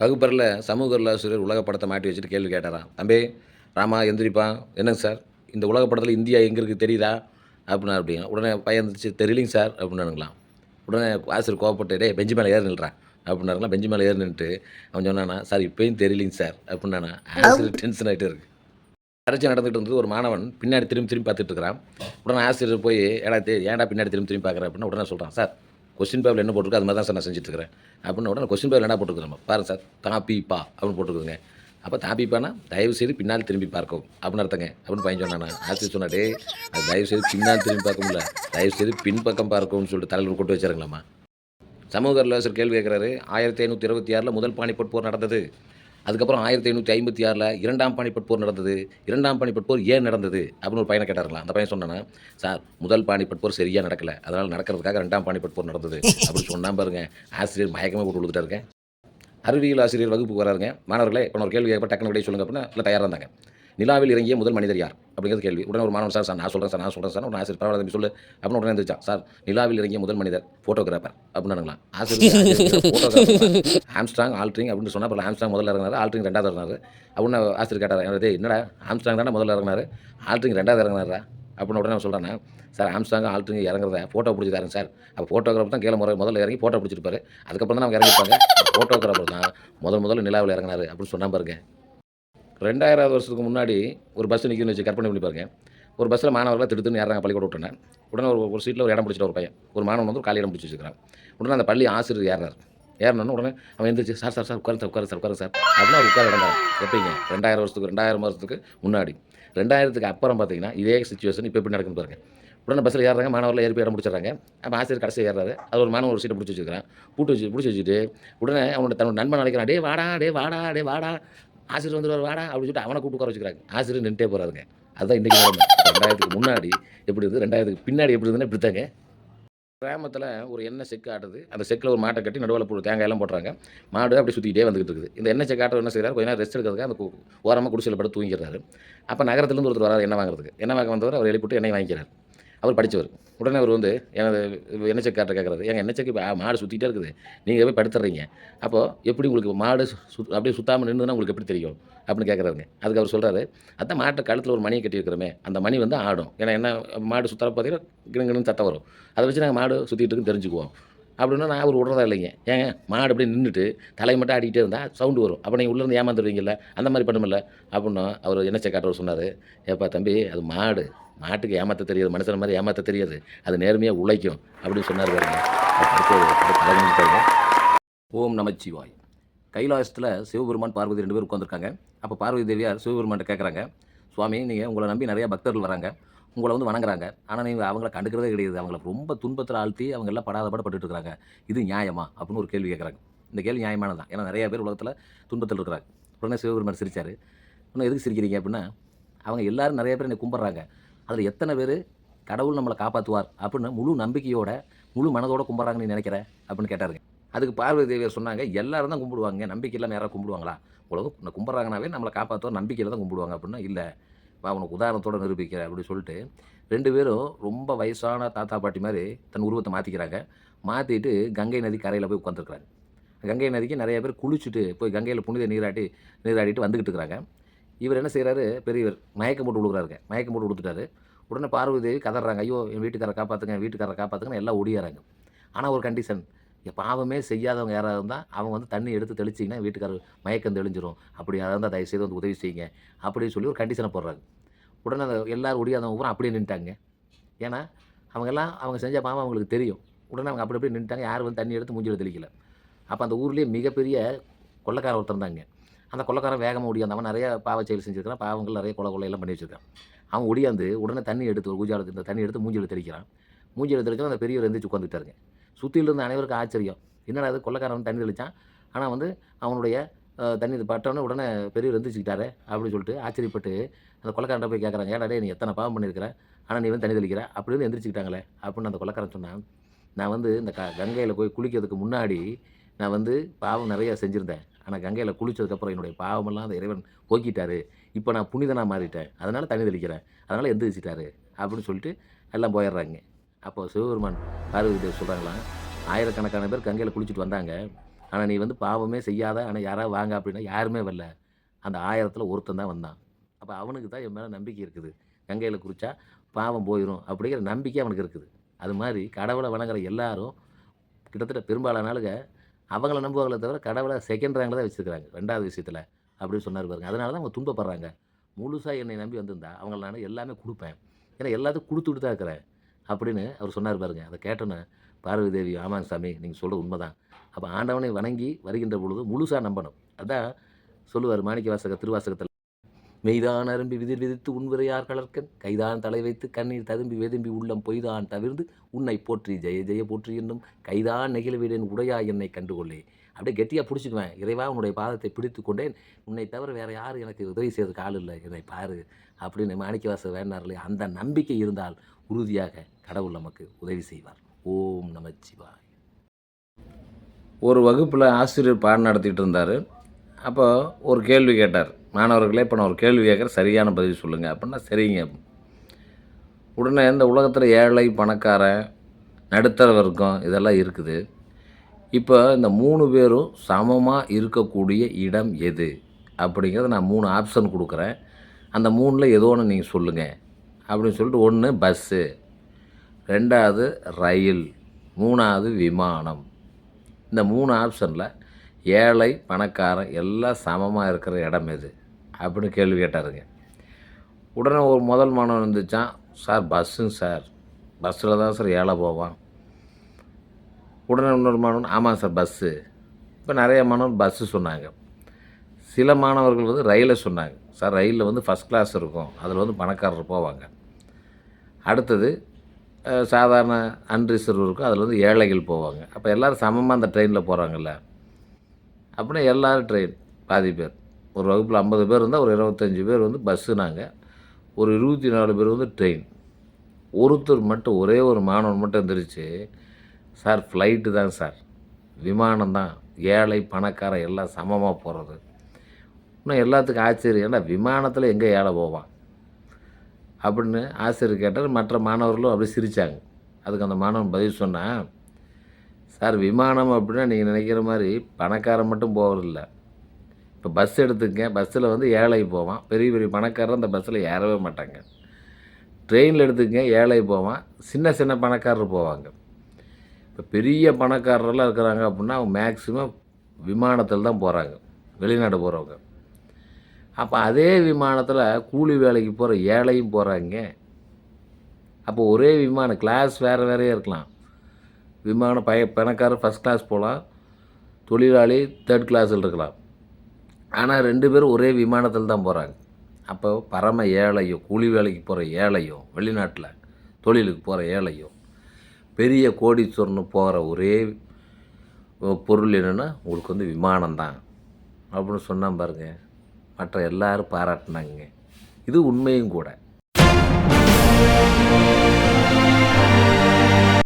வகுப்பறையில் சமூக ஆசிரியர் உலக படத்தை மாட்டி வச்சுட்டு கேள்வி கேட்டாராம். தம்பி ராமா எந்திரிப்பா. என்னங்க சார்? இந்த உலக படத்தில் இந்தியா எங்கே இருக்குது தெரியுதா? அப்படின்னா அப்படிங்க உடனே பையன் இருந்துச்சு தெரியலிங்க சார். அப்படின்னானுங்களாம். உடனே ஆசிரியர் கோவப்பட்டு பெஞ்சு மேலே ஏறி நில்றான் அப்படின்னாருங்களா பெஞ்சு மேலே ஏறி நின்றுட்டு அவன் சொன்னானா சார் இப்பயும் தெரியலிங்க சார். அப்படின்னானா. ஆசிரியர் டென்ஷன் ஆகிட்டு இருக்கு. பரீட்சை நடந்துகிட்டு இருந்தது ஒரு மாணவன். பின்னாடி திரும்பி திரும்பி பார்த்துட்டு இருக்கிறான். உடனே ஆசிரியர் போய் ஏடா ஏன்டா பின்னாடி திரும்பி திரும்பி பார்க்குறேன் அப்படின்னா உடனே சொல்கிறான் சார் கொஸ்டின் பேப்பர் என்ன போட்டிருக்கோ அது மாதிரி தான் சார் நான் செஞ்சுட்டு இருக்கிறேன் அப்படின்னு உடனே கொஸ்டின் பேப்பர் என்ன போட்டுருக்குறோம் பாருங்க சார் தாப்பி பா அப்படின்னு போட்டுருக்குங்க அப்போ தாப்பிப்பானா தயவு செய்து பின்னால் திரும்பி பார்க்கவும். அப்படின்னு அர்த்தங்க. அப்படின்னு பையன் சொன்னான் ஆசி சொன்னாடே அது தயவு செய்து பின்னால் திரும்பி பார்க்க தயவு செய்து பின்பக்கம் பார்க்கும்னு சொல்லிட்டு தலைவர் கொண்டு வச்சுருங்களாம்மா. சமூக அரசர் கேள்வி கேட்குறாரு ஆயிரத்தி ஐநூற்றி இருபத்தி ஆறில் முதல் பானிபட் போர் நடந்தது. அதுக்கப்புறம் ஆயிரத்தி ஐநூற்றி ஐம்பத்தி ஆறில் இரண்டாம் பாணிபட் போர் நடந்தது. இரண்டாம் பாணிபட் போர் ஏன் நடந்தது? அப்படின்னு ஒரு பையனை கேட்டாருங்களா? அந்த பையன் சொன்னானா சார் முதல் பாணிபட் போர் சரியாக நடக்கலை. அதனால் நடக்கிறதுக்காக ரெண்டாம் பாணிபட் போர் நடந்தது. அப்படின்னு சொன்னா பாருங்க. ஆசிரியர் மயக்கமே போட்டு கொடுத்துட்டாருங்க அறிவியல் ஆசிரியர் வகுப்புக்கு வராருங்க. மாணவர்களே இப்போ ஒரு கேள்வி கேட்ப டக்குனு விடையே சொல்லுங்க அப்படின்னா இல்லை தயாராக இருந்தாங்க. நிலாவில் இறங்கிய முதல் மனிதர் யார்? அப்படிங்கிறது கேள்வி. உடனே ஒரு மாணவன் சார் சார் நான் சொல்கிறேன் சார் நான் சொல்கிறேன் சார். உடனே ஆசிரியர் பரவாயில்ல தம்பி சொல்லு. அப்படின்னு உடனே இருந்துச்சா சார் நிலாவில் இறங்கிய முதல் மனிதர் ஃபோட்டோகிராஃபர் அப்படின்னு ஆசிரியர் ஆம்ஸ்ட்ராங் ஆல்ட்ரிங் அப்படின்னு சொன்னால் அப்புறம் ஆம்ஸ்ட்ராங் முதல்ல இறங்கினார் ஆல்ட்ரிங் ரெண்டாவது இறங்கினார். அப்படின்னு ஆசிரியர் கேட்டார் என்னது என்னடா? ஆம்ஸ்ட்ராங் தானே முதல்ல இறங்கினார்? ஆல்ட்ரிங் ரெண்டாவது இறங்கினாரா அப்படின்னு உடனே அவன் சொல்கிறானே சார் ஆம்ஸ்டாங் ஆல்ட்ரிங் இறங்குறத ஃபோட்டோ பிடிச்சி தரேன் சார். அப்போ ஃபோட்டோகிராஃபர் தான் கீழே முறை முதல்ல இறங்கி ஃபோட்டோ பிடிச்சிருப்பாரு அதுக்கப்புறம் தான் அவங்க இறங்கிப்பாங்க ஃபோட்டோகிராஃபர் தான் முதல் முதல்ல நிலாவில் இறங்குனாரு அப்படின்னு சொன்னால் பாருங்க. ரெண்டாயிரம் வருஷத்துக்கு முன்னாடி ஒரு பஸ் நிற்கும்னு வச்சு கற்பனை பண்ணி பாருங்க. ஒரு பஸ்ஸில் மாணவர்களை திடுத்துன்னு ஏறாங்க பள்ளிக்கூட விட்டேன் உடனே. ஒரு ஒரு சீட்டில் ஒரு இடம் பிடிச்சிட்ட ஒரு பையன். ஒரு மாணவன் வந்து காலி இடம் பிடிச்சி வச்சுக்கிறான் உடனே அந்த பள்ளி ஆசிரியர் ஏறார் ஏறணும்னு உடனே அவன் எந்திரிச்சு சார் சார் சார் உட்காரு சார் உட்காரு சார் உட்காரு சார். அப்படின்னா அவர் உட்கார இடம் எப்படிங்க? ரெண்டாயிரம் வருஷத்துக்கு ரெண்டாயிரம் வருஷத்துக்கு முன்னாடி. ரெண்டாயிரத்துக்கு அப்புறம் பார்த்தீங்கன்னா இதே சுச்சுவேஷன் இப்போ எப்படி நடக்குன்னு பாருங்க. உடனே பஸ்ஸில் ஏறுறாங்க மாணவர்கள் ஏறி போய் இடம் பிடிச்சிடுறாங்க. அப்போ ஆசிரியர் கடைசி ஏறாரு அது ஒரு மாணவன் ஒரு சீட்டை பிடிச்சி வச்சுக்கிறான். பூட்டு வச்சு பிடிச்சி வச்சுட்டு உடனே அவனோட தன்னோட நண்பன் நினைக்கிறான் டே வாடா டே வாடா டே வாடா. ஆசிரியர் வந்துடுவார் வாடா அப்படின்னு சொல்லிட்டு அவனை கூட்டு உட்கார வச்சுக்கிறாங்க. ஆசிரியர் நின்றுட்டே போகிறாருங்க அதுதான் இன்றைக்கி ரெண்டாயிரத்துக்கு முன்னாடி எப்படி இருக்குது ரெண்டாயிரத்துக்கு பின்னாடி எப்படி இருந்ததுன்னு இப்படி தாங்க. கிராமத்தில் ஒரு எண்ணெய் செக்கு ஆட்டுது. அந்த செக்கில் ஒரு மாட்டை கட்டி நடுவில் போட்டு தேங்காய் எல்லாம் போடுறாங்க மாடு அப்படி சுற்றிக்கிட்டே வந்துகிட்டு இருக்குது. இந்த எண்ணெய் செக்கு ஆட்டர் என்ன செய்கிறார் கொஞ்ச நேரம் ரெஸ்ட் எடுக்கிறதுக்கு அந்த கு- ஓரமாக குடிசையில் படம் தூங்கிடுறாரு. அப்போ நகரத்துலேருந்து ஒருத்தர் வராது எண்ணெய் வாங்குறதுக்கு. எண்ணெய் வாங்க வந்தவர் அவர் எழுப்பிட்டு எண்ணெய் வாங்கிக்கிறார். அவர் படித்தவர் உடனே அவர் வந்து எனது எண்ணெய் செக்கு கேட்குறாரு எங்கள் எண்ணெய் இப்போ மாடு சுற்றிட்டே இருக்குது. நீங்கள் போய் படுத்துறீங்க. அப்போது எப்படி உங்களுக்கு மாடு சு அப்படியே சுத்தாமல் நின்றுதுன்னா உங்களுக்கு எப்படி தெரியும்? அப்படின்னு கேட்குறாருங்க அதுக்கு அவர் சொல்கிறாரு அதான் மாட்டை கழுத்தில் ஒரு மணியை கட்டியிருக்கிறோமே அந்த மணி வந்து ஆடும். ஏன்னா என்ன மாடு சுத்தர பார்த்தீங்கன்னா கிணங்கிணு சத்தம் வரும். அதை வச்சு நாங்கள் மாடு சுற்றிட்டு இருக்குன்னு தெரிஞ்சுக்குவோம். அப்படின்னா நான் அவர் விடுறதா இல்லைங்க. ஏங்க மாடு அப்படியே நின்றுட்டு தலை மட்டும் ஆடிக்கிட்டே இருந்தால் சவுண்டு வரும். அப்போ நீங்கள் உள்ளேருந்து ஏமாந்துடுவீங்கல்ல அந்த மாதிரி பண்ணமில்ல அப்படின்னா அவர் என்ன காட்டுறவர் சொன்னார் ஏப்பா தம்பி அது மாடு. மாட்டுக்கு ஏமாற்ற தெரியாது மனுஷன் மாதிரி ஏமாற்ற தெரியாது. அது நேர்மையாக உழைக்கும். அப்படின்னு சொன்னார் பாருங்க. ஓம் நமச்சிவாய் கைலாசத்தில் சிவபெருமான் பார்வதி ரெண்டு பேர் உட்காந்துருக்காங்க அப்போ பார்வதி தேவியார் சிவபெருமான்கிட்ட கேட்குறாங்க சுவாமி நீங்கள் உங்களை நம்பி நிறையா பக்தர்கள் வராங்க. உங்களை வந்து வணங்குறாங்க. ஆனால் நீங்கள் அவங்கள கண்டுக்கிறதே கிடையாது. அவங்கள ரொம்ப துன்பத்தில் ஆழ்த்தி அவங்க எல்லாம் படாத பாடுபட்டு இருக்காங்க. இது நியாயமா? அப்படின்னு ஒரு கேள்வி கேட்குறாங்க இந்த கேள்வி நியாயமானது தான். ஏன்னா நிறைய பேர் உலகத்தில் துன்பத்தில் இருக்கிறாங்க. உடனே சிவபெருமான் சிரிச்சார். இன்னும் எதுக்கு சிரிக்கிறீங்க? அப்படின்னா அவங்க எல்லாரும் நிறைய பேர் என்னை கும்பிட்றாங்க. அதில் எத்தனை பேர் கடவுள் நம்மளை காப்பாற்றுவார் அப்படின்னு முழு நம்பிக்கையோட முழு மனதோட கும்பிட்றாங்கன்னு நீ நினைக்கிற? அப்படின்னு கேட்டாருங்க. அதுக்கு பார்வதி தேவியர் சொன்னாங்க எல்லாரும் தான் கும்பிடுவாங்க. நம்பிக்கை இல்லாமல் யாராவது கும்பிடுவாங்களா? உலகம் கும்பிட்றாங்கனாவே நம்மளை காப்பாற்றுவார் நம்பிக்கையில் தான் கும்பிடுவாங்க. அப்படின்னா இல்லை. வா உனக்கு உதாரணத்தோட நிரூபிக்கிறேன் அப்படின்னு சொல்லிட்டு ரெண்டு பேரும் ரொம்ப வயசான தாத்தா பாட்டி மாதிரி தன் உருவத்தை மாற்றிக்கிறாங்க மாற்றிட்டு கங்கை நதி கரையில் போய் உட்காந்துருக்குறாங்க கங்கை நதிக்கு நிறைய பேர் குளிச்சுட்டு போய் கங்கையில் புனித நீராட்டி நீராடிட்டு வந்துக்கிட்டு இருக்கிறாங்க. இவர் என்ன செய்கிறாரு பெரியவர் மயக்கம் போட்டு விழுகிறாருங்க. மயக்கம் போட்டு கொடுத்துட்டாரு உடனே பார்வதி தேவி கதறாங்க. ஐயோ என் வீட்டுக்காரரை காப்பாற்றுங்க வீட்டுக்காரரை காப்பாற்றுங்கன்னு எல்லாம் ஒடியாறாங்க ஆனால் ஒரு கண்டிஷன் பாவமே செய்யாதவங்க யாராவது இருந்தால் அவங்க வந்து தண்ணி எடுத்து தெளிச்சிங்கன்னா வீட்டுக்காரர் மயக்கம் தெளிஞ்சிரும். அப்படி யாராவது இருந்தால் தயவுசெய்து வந்து உதவி செய்யுங்க. அப்படின்னு சொல்லி ஒரு கண்டிஷனை போடுறாங்க. உடனே அந்த ஒடியாதவங்க பூரா அப்படியே நின்ட்டாங்க ஏன்னா அவங்கெல்லாம் அவங்க செஞ்ச பாவம் அவங்களுக்கு தெரியும். உடனே அவங்க அப்படி அப்படி நின்ட்டாங்க யாரும் வந்து தண்ணி எடுத்து மூஞ்சியில் தெளிக்கல. அப்போ அந்த ஊர்லேயே மிகப்பெரிய கொள்ளக்காரன் ஒருத்தர் இருந்தாங்க. அந்த கொள்ளக்காரன் வேகமாக ஒடியாந்தவன் நிறைய பாவ செயல் செஞ்சுருக்கிறான். பாவங்கள் நிறைய கொலை கொலையெல்லாம் பண்ணி வச்சுருக்கான் அவன் ஒடியாந்து உடனே தண்ணி எடுத்து ஒரு பூஜாலத்து இந்த தண்ணி எடுத்து மூஞ்சியில் தெளிக்கிறான். மூஞ்சியில் தெளிச்சவன் அந்த பெரியவர் எந்திரிச்சு உட்காந்துட்டாருங்க சுற்றியில் இருந்த அனைவருக்கும் ஆச்சரியம். என்னடா அது கொள்ளக்காரன் தண்ணி தெளித்தான் ஆனால் வந்து அவனுடைய தண்ணி பட்டவொடனே உடனே பெரியவர் எந்திரிச்சுக்கிட்டாரு அப்படின்னு சொல்லிட்டு ஆச்சரியப்பட்டு அந்த கொள்ளக்காரன் போய் கேட்குறாங்க ஏடா நீ எத்தனை பாவம் பண்ணியிருக்கிற ஆனால் நீ வந்து தண்ணி தெளிக்கிற? அப்படி வந்து அப்படின்னு அந்த கொள்ளக்காரன் சொன்னான். நான் வந்து இந்த க கங்கையில் போய் குளிக்கிறதுக்கு முன்னாடி நான் வந்து பாவம் நிறையா செஞ்சுருந்தேன். ஆனால் கங்கையில் குளித்ததுக்கப்புறம் என்னுடைய பாவமெல்லாம் அந்த இறைவன் போக்கிட்டாரு. இப்போ நான் புனிதனாக மாறிட்டேன். அதனால் தண்ணி தெளிக்கிறேன். அதனால் எந்திரிச்சிட்டாரு அப்படின்னு சொல்லிட்டு எல்லாம் போயிடுறாங்க. அப்போ சிவபெருமான் பார்வதி தேவி சொல்கிறாங்களாம் ஆயிரக்கணக்கான பேர் கங்கையில் குளிச்சுட்டு வந்தாங்க. ஆனால் நீ வந்து பாவமே செய்யாத ஆனால் யாராவது வாங்க அப்படின்னா யாருமே வரல. அந்த ஆயிரத்தில் ஒருத்தன் தான் வந்தான். அப்போ அவனுக்கு தான் என் மேலே நம்பிக்கை இருக்குது. கங்கையில் குளித்தா பாவம் போயிடும் அப்படிங்கிற நம்பிக்கை அவனுக்கு இருக்குது. அது மாதிரி கடவுளை வணங்குற எல்லாரும் கிட்டத்தட்ட பெரும்பாலான ஆளுங்க அவங்கள நம்புவாங்களே தவிர கடவுளை செகண்ட் ரேங்கில் தான் வச்சுருக்கிறாங்க. ரெண்டாவது விஷயத்தில் அப்படின்னு சொன்னார் பாருங்க. அதனால தான் அவங்க துன்பப்படுறாங்க. முழுசாக என்னை நம்பி வந்திருந்தா அவங்கள நான் எல்லாமே கொடுப்பேன். ஏன்னா எல்லாத்துக்கும் கொடுத்துட்டு தான் இருக்கிறேன். அப்படின்னு அவர் சொன்னார் பாருங்க. அதை கேட்டோன்னே பார்வதி தேவி ஆமாங்க சாமி நீங்கள் சொல்கிறது உண்மைதான். அப்போ ஆண்டவனை வணங்கி வருகின்ற பொழுது முழுசாக நம்பணும். அதான் சொல்லுவார் மாணிக்க வாசக திருவாசகத்தில். மெய்தான் அரும்பி விதிர் விதித்து உன்விரையார் கலர்க்கன் கைதான் தலை வைத்து கண்ணீர் ததும்பி வெதும்பி உள்ளம் பொய்தான் தவிர்ந்து உன்னை போற்றி ஜெய ஜெய போற்றி என்னும் கைதான் நெகிழ்வீடன் உடையா என்னை கண்டுகொள்ளே. அப்படியே கெட்டியாக பிடிச்சிக்குவேன். இறைவா உன்னுடைய பாதத்தை பிடித்து கொண்டேன். உன்னை தவிர வேறு யாரும் எனக்கு உதவி செய்யறதுக்கு ஆள் இல்லை. என்னை பாரு அப்படின்னு மாணிக்கவாச இல்லையா? அந்த நம்பிக்கை இருந்தால் உறுதியாக கடவுள் நமக்கு உதவி செய்வார். ஓம் நமச்சிவாய் ஒரு வகுப்பில் ஆசிரியர் பாடம் நடத்திட்டு இருந்தார். அப்போ ஒரு கேள்வி கேட்டார். மாணவர்களே இப்போ நான் ஒரு கேள்வி கேட்குறேன். சரியான பதில் சொல்லுங்கள் அப்படின்னா சரிங்க. உடனே இந்த உலகத்தில் ஏழை பணக்காரன் நடுத்தர வர்க்கம் இதெல்லாம் இருக்குது. இப்போ இந்த மூணு பேரும் சமமாக இருக்கக்கூடிய இடம் எது? அப்படிங்கிறத நான் மூணு ஆப்ஷன் கொடுக்குறேன். அந்த மூணில் ஏதோ ஒன்று நீங்கள் சொல்லுங்கள் அப்படின்னு சொல்லிட்டு ஒன்று பஸ்ஸு ரெண்டாவது ரயில் மூணாவது விமானம். இந்த மூணு ஆப்ஷனில் ஏழை பணக்காரன் எல்லாம் சமமாக இருக்கிற இடம் எது? அப்படின்னு கேள்வி கேட்டாருங்க. உடனே ஒரு முதல் மாணவன் வந்துச்சான் சார் பஸ்ஸுங்க சார். பஸ்ஸில் தான் சார் ஏழை போவான். உடனே இன்னொரு மாணவன் ஆமாம் சார் பஸ்ஸு. இப்போ நிறைய மாணவன் பஸ்ஸு சொன்னாங்க. சில மாணவர்கள் வந்து ரயிலை சொன்னாங்க. சார் ரயிலில் வந்து ஃபஸ்ட் கிளாஸ் இருக்கும். அதில் வந்து பணக்காரர் போவாங்க. அடுத்தது சாதாரண அன்ரிசர்வ் இருக்கும். அதில் வந்து ஏழைகள் போவாங்க. அப்போ எல்லோரும் சமமாக அந்த ட்ரெயினில் போகிறாங்கல்ல அப்படின்னா எல்லோரும் ட்ரெயின் பாதி பேர். ஒரு வகுப்பில் ஐம்பது பேர் இருந்தால் ஒரு இருபத்தஞ்சி பேர் வந்து பஸ்ஸுனாங்க. ஒரு இருபத்தி நாலு பேர் வந்து ட்ரெயின். ஒருத்தர் மட்டும் ஒரே ஒரு மாணவன் மட்டும் எந்திரிச்சு சார் ஃப்ளைட்டு தான் சார். விமானம் தான். ஏழை பணக்காரன் எல்லாம் சமமாக போகிறது இன்னும் எல்லாத்துக்கும் ஆச்சரியம். ஏன்னா விமானத்தில் எங்கே ஏழை போவான் அப்படின்னு ஆசிரியர் கேட்டார். மற்ற மாணவர்களும் அப்படி சிரித்தாங்க அதுக்கு அந்த மாணவன் பதில் சொன்னால் சார் விமானம் அப்படின்னா நீங்கள் நினைக்கிற மாதிரி பணக்காரன் மட்டும் போகிறதில்ல இப்போ பஸ் எடுத்துக்கங்க. பஸ்ஸில் வந்து ஏழை போவான். பெரிய பெரிய பணக்காரர் அந்த பஸ்ஸில் ஏறவே மாட்டாங்க. ட்ரெயினில் எடுத்துக்கங்க. ஏழை போவான். சின்ன சின்ன பணக்காரர் போவாங்க. இப்போ பெரிய பணக்காரரெல்லாம் இருக்கிறாங்க அப்படின்னா அவங்க மேக்ஸிமம் விமானத்தில் தான் போகிறாங்க வெளிநாடு போகிறவங்க. அப்போ அதே விமானத்தில் கூலி வேலைக்கு போகிற ஏழையும் போகிறாங்க. அப்போ ஒரே விமானம் கிளாஸ் வேறு வேறையே இருக்கலாம். விமானம் பய பணக்காரர் ஃபஸ்ட் கிளாஸ் போகலாம் தொழிலாளி தேர்ட் கிளாஸில் இருக்கலாம். ஆனால் ரெண்டு பேரும் ஒரே விமானத்தில் தான் போகிறாங்க. அப்போ பரம ஏழையும் கூலி வேலைக்கு போகிற ஏழையும் வெளிநாட்டில் தொழிலுக்கு போகிற ஏழையும் பெரிய கோடீஸ்வரனு போகிற ஒரே பொருள் என்னென்னா உங்களுக்கு வந்து விமானம் தான் அப்படின்னு சொன்னான் பாருங்க மற்ற எல்லோரும் பாராட்டினாங்க. இது உண்மையும் கூட.